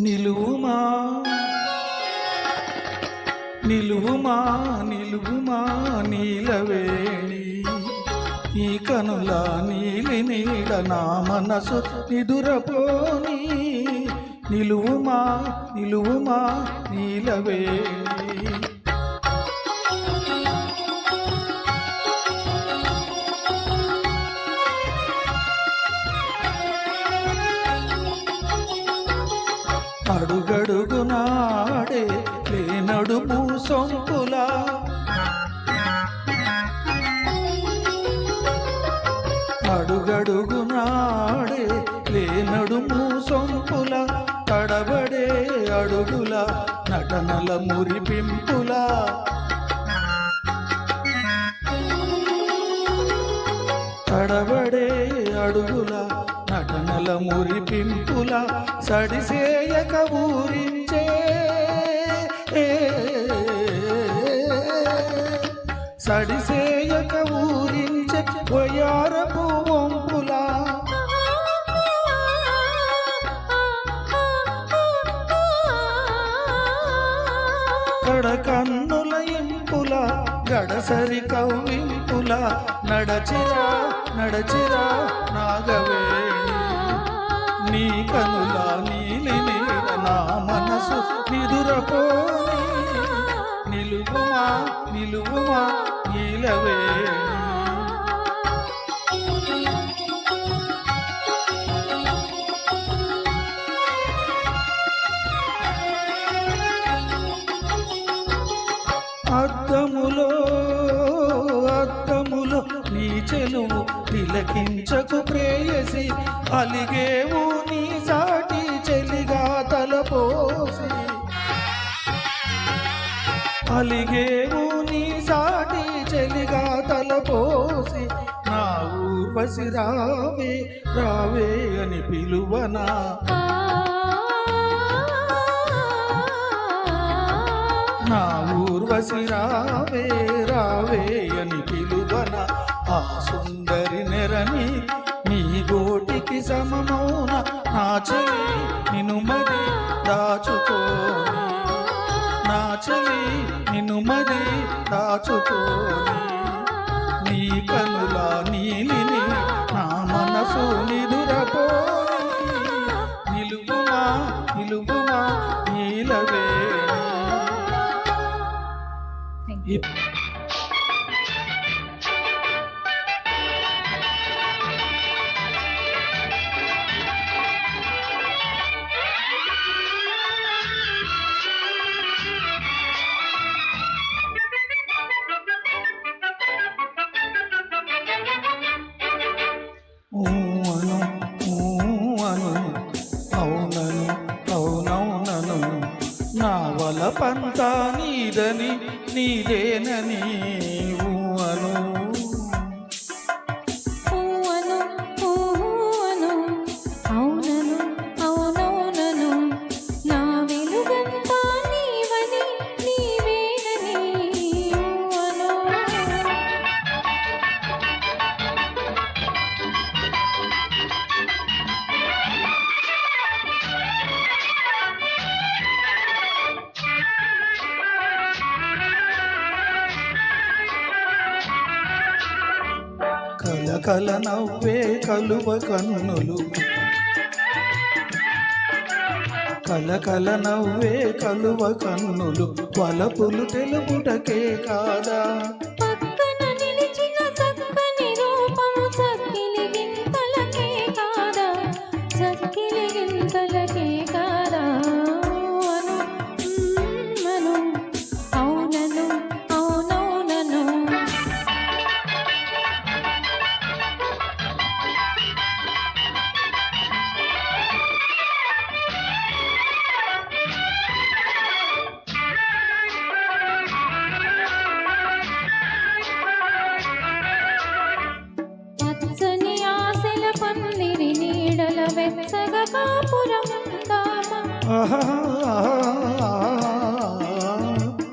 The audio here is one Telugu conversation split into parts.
నిలువుమా? నిలువుమా నిలువుమా నీలవేణి? ఈ కనుల నీలి నీడ నా మనసు నిదురపోని. నిలువుమా నిలువుమా నీలవేణి? లేనడుము సొంపుల తడబడే అడుగుల నటనల మురిపింపుల తడబడే అడుగుల నటనల మురిపింపుల సడిసేయక ఊరించే సడిసేయక గడసరి కవ్వింపుల నడచిరా నడచిరా నాగవేణి. నీ కనుల నీలి నీడ నా మనసు నిదురపోని. నిలువుమా నిలువుమా నీలవేణి. తిలకించకు ప్రేయసి అలిగేవు నీ సాటి చెలిగా తలపోసి. అలిగేవు నీ సాటి చెలిగా తలపోసి నా ఊర్వశి రావే రావే అని పిలువనా? నా ఊర్వశి రావే రావే గోటికి సమమౌన నా చెలి నిన్ను మరి దాచుకో నా చెలి నిన్ను మరి నా నీదని నీదేనని ఊ అను. కల నవ్వే కలువ కన్నులు. కల కల నవ్వే కలువ కన్నులు. వలపులు తెలుపుటకే కాదా?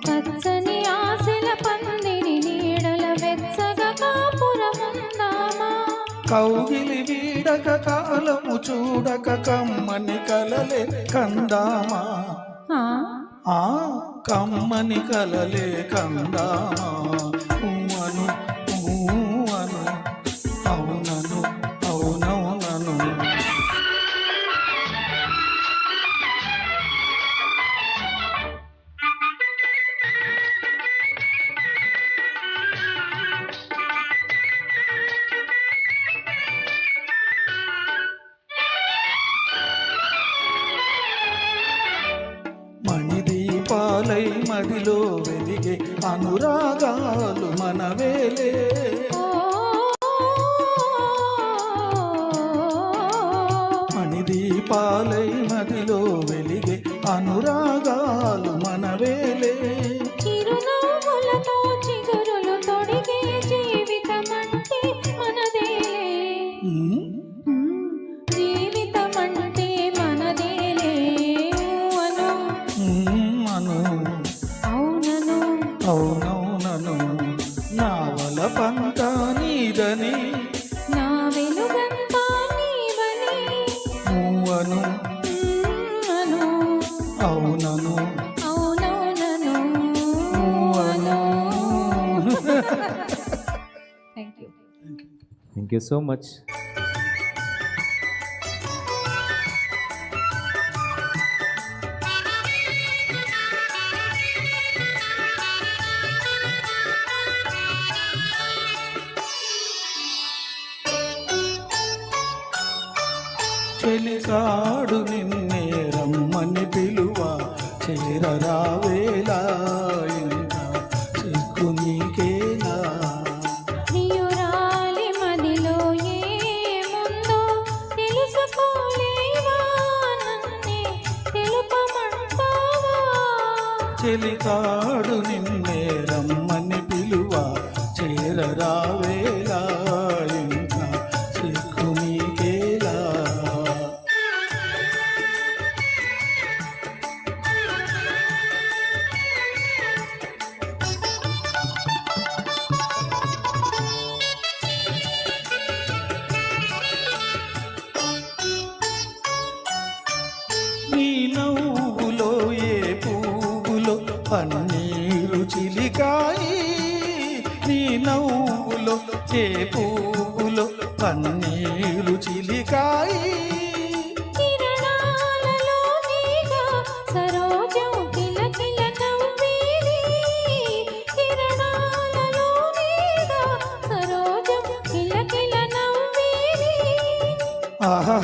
పచ్చని ఆశల పందిరి నీడల వెచ్చగా కాపురముందామా? కౌగిలి వీడక కాలము చూడక కమ్మని కలలే కందామా? ఆ, ఆ కమ్మని కలలే కందామా? మణిదీపాలై మదిలో వెలిగే అనురాగాలు మనవేలే మణిదీపాలై మదిలో వెలిగే అనురాగాలు మనవేలే థ్యాంక్ యూ సో మచ్ చెలికాడు నిన్నే చెలికాడు నిన్నే రమ్మని పిలువ. చేరరావేలా ఇంకా సిగ్గు నీకేలా నీ నవ్వు నీగా సరోజం కిలకిల నవ్వేది ఆహా.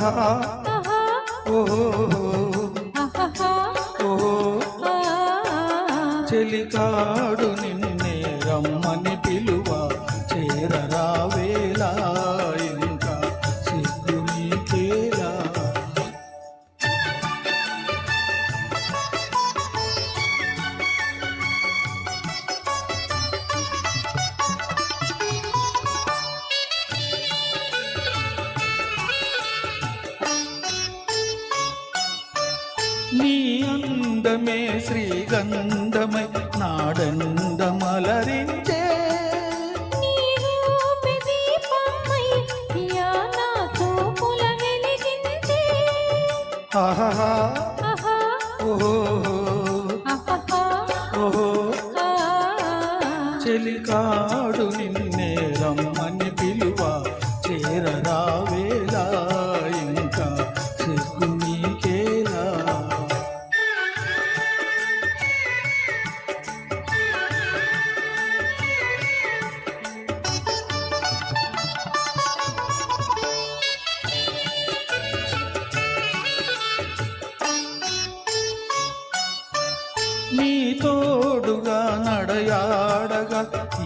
ఓహో చెలికాడు నిన్నే నీ అందమే శ్రీగంధమై నాడందమలరించే. నీ రూపే దీపమై ప్రియా